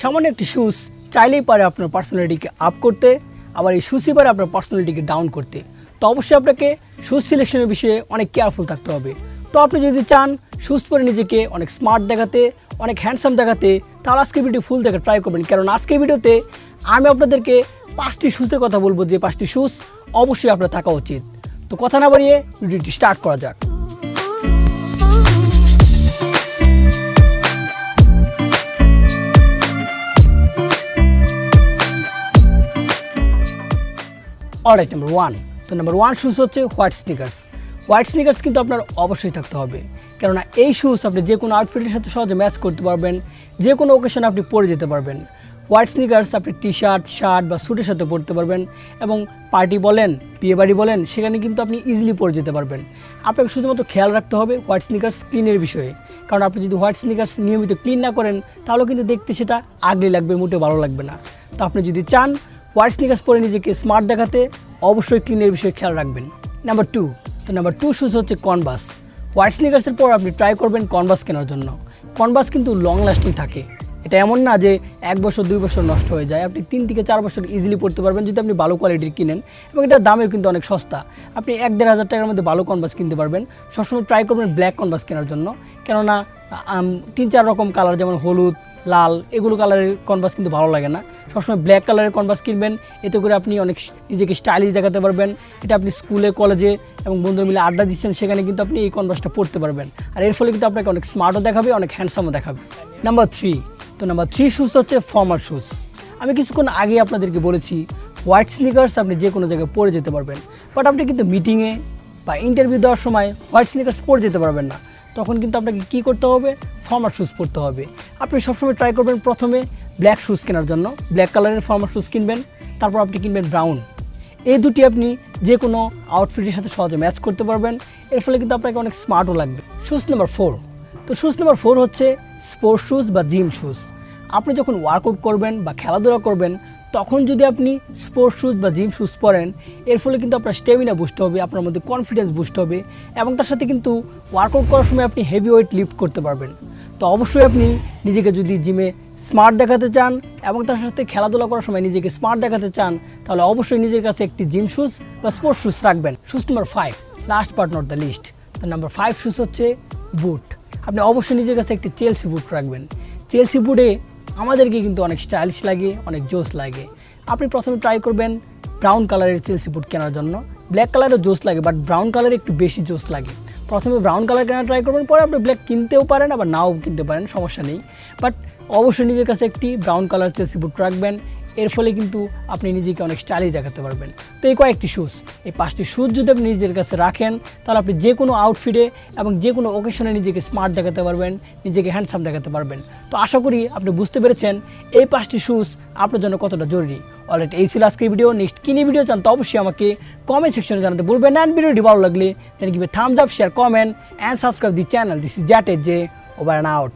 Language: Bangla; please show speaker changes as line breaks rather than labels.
সামান্য একটি শুজ চাইলেই পারে আপনার পার্সোনালিটিকে আপ করতে, আবার এই শুজই পারে আপনার পার্সোনালিটিকে ডাউন করতে। তো অবশ্যই আপনাকে শুজ সিলেকশনের বিষয়ে অনেক কেয়ারফুল থাকতে হবে। তো আপনি যদি চান শুজ পরে নিজেকে অনেক স্মার্ট দেখাতে, অনেক হ্যান্ডসাম দেখাতে, তাহলে আজকে ভিডিও ফুল দেখা ট্রাই করবেন। কারণ আজকে ভিডিওতে আমি আপনাদেরকে পাঁচটি শুজের কথা বলব। যে পাঁচটি শুজ অবশ্যই আপনার থাকা উচিত। তো কথা না বাড়িয়ে ভিডিওটি স্টার্ট করা যাক। অলরাইট নাম্বার ওয়ান তো নাম্বার ওয়ান শুজ হচ্ছে হোয়াইট স্নিকার্স হোয়াইট স্নিকার্স কিন্তু আপনার অবশ্যই থাকতে হবে। কেননা এই শুজ আপনি যে কোনো আউটফিটের সাথে সহজে ম্যাচ করতে পারবেন যে কোনো ওকেশনে আপনি পরে যেতে পারবেন। হোয়াইট স্নিকার্স আপনি টি শার্ট শার্ট বা স্যুটের সাথে পরতে পারবেন এবং পার্টি বলেন, বিয়ে বাড়ি বলেন, সেখানে কিন্তু আপনি ইজিলি পরে যেতে পারবেন। আপনাকে শুধুমাত্র খেয়াল রাখতে হবে হোয়াইট স্নিকার্স ক্লিনের বিষয়ে। কারণ আপনি যদি হোয়াইট স্নিকার্স নিয়মিত ক্লিন না করেন, তাহলেও কিন্তু দেখতে সেটা আগলে লাগবে মোটে ভালো লাগবে না। তো আপনি যদি চান হোয়াইট স্নিকার্স পরে নিজেকে স্মার্ট দেখাতে অবশ্যই ক্লিনের বিষয়ে খেয়াল রাখবেন। নাম্বার টু তো নাম্বার টু শুজ হচ্ছে কনভাস হোয়াইট স্নিকার্সের পর আপনি ট্রাই করবেন কনভাস কেনার জন্য। কনভাস কিন্তু লং লাস্টিং থাকে। এটা এমন না যে এক বছর, দুই বছর নষ্ট হয়ে যায়। আপনি তিন থেকে চার বছর ইজিলি পড়তে পারবেন যদি আপনি ভালো কোয়ালিটির কিনেন এবং এটার দামেও কিন্তু অনেক সস্তা। আপনি এক দেড় হাজার টাকার মধ্যে ভালো কনভাস কিনতে পারবেন। সবসময় ট্রাই করবেন ব্ল্যাক কনভাস কেনার জন্য। কেননা তিন চার রকম কালার যেমন হলুদ লাল, এগুলো কালারের কনভাস কিন্তু ভালো লাগে না। সবসময় ব্ল্যাক কালারের কনভাস কিনবেন, এতে করে আপনি অনেক নিজেকে স্টাইলিশ দেখাতে পারবেন। এটা আপনি স্কুলে কলেজে এবং বন্ধুরা মিলে আড্ডা দিচ্ছেন, সেখানে কিন্তু আপনি এই কনভাসটা পড়তে পারবেন। আর এর ফলে কিন্তু আপনাকে অনেক স্মার্টও দেখাবে, অনেক হ্যান্ডসামও দেখাবে। নাম্বার থ্রি তো নাম্বার থ্রি শ্যুজ হচ্ছে ফর্মাল শ্যুজ আমি কিছুক্ষণ আগে আপনাদেরকে বলেছি হোয়াইট স্নিকার্স আপনি যে কোনো জায়গায় পরে যেতে পারবেন। বাট আপনি কিন্তু মিটিংয়ে বা ইন্টারভিউ দেওয়ার সময় হোয়াইট স্নিকার্স পরে যেতে পারবেন না। তখন কিন্তু আপনাকে কি করতে হবে? ফর্মাল শ্যুজ পরতে হবে। আপনি সবসময় ট্রাই করবেন প্রথমে ব্ল্যাক শ্যুজ কেনার জন্য। ব্ল্যাক কালারের ফর্মাল শ্যুজ কিনবেন, তারপর আপনি কিনবেন ব্রাউন এই দুটি আপনি যে কোনো আউটফিটের সাথে সহজে ম্যাচ করতে পারবেন। এর ফলে কিন্তু আপনাকে অনেক স্মার্টও লাগবে। শ্যুজ নাম্বার ফোর তো শ্যুজ নাম্বার ফোর হচ্ছে স্পোর্টস শ্যুজ বা জিম শুজ আপনি যখন ওয়ার্কআউট করবেন বা খেলাধুলা করবেন, তখন যদি আপনি স্পোর্টস শ্যুজ বা জিম শ্যুজ পরেন, এর ফলে কিন্তু আপনার স্টেমিনা বুস্ট হবে, আপনার মধ্যে কনফিডেন্স বুস্ট হবে এবং তার সাথে কিন্তু ওয়ার্কআউট করার সময় আপনি হেভি ওয়েট লিফট করতে পারবেন। তো অবশ্যই আপনি নিজেকে যদি জিমে স্মার্ট দেখাতে চান এবং তার সাথে খেলাধুলা করার সময় নিজেকে স্মার্ট দেখাতে চান, তাহলে অবশ্যই নিজের কাছে একটি জিম শুজ বা স্পোর্টস শ্যুজ রাখবেন। Shoes number five last but not the least তো নাম্বার ফাইভ শ্যুজ হচ্ছে বুট আপনি অবশ্যই নিজের কাছে একটি চেলসি বুট রাখবেন। চেলসি বুটে আমাদেরকে কিন্তু অনেক স্টাইলিশ লাগে, অনেক জোস লাগে। আপনি প্রথমে ট্রাই করবেন ব্রাউন কালারের চেলসি বুট কেনার জন্য। ব্ল্যাক কালারও জোস লাগে বাট ব্রাউন কালার একটু বেশি জোস লাগে। প্রথমে ব্রাউন কালার কেনার ট্রাই করবেন, পরে আপনি ব্ল্যাক কিনতেও পারেন, আবার নাও কিনতে পারেন, সমস্যা নেই। বাট অবশ্যই নিজের কাছে একটি ব্রাউন কালার চেলসি বুট রাখবেন। এর ফলে কিন্তু আপনি নিজেকে অনেক স্টাইলিশ দেখাতে পারবেন। তো এই কয়েকটি শুজ এই পাঁচটি শ্যুজ যদি আপনি নিজের কাছে রাখেন, তাহলে আপনি যে কোনো আউটফিটে এবং যে কোনো ওকেশনে নিজেকে স্মার্ট দেখাতে পারবেন, নিজেকে হ্যান্ডসাম দেখাতে পারবেন। তো আশা করি আপনি বুঝতে পেরেছেন এই পাঁচটি শ্যুজ আপনার জন্য কতটা জরুরি। অলরেডি এই ছিল আজকের ভিডিও নেক্সট কিনি ভিডিও চান তো অবশ্যই আমাকে কমেন্ট সেকশনে জানাতে বলবেন অ্যান্ড ভিডিওটি ভালো লাগলে then give thumbs up share comment and subscribe the channel this is জ্যাট এজ জে ওভার অ্যান্ড আউট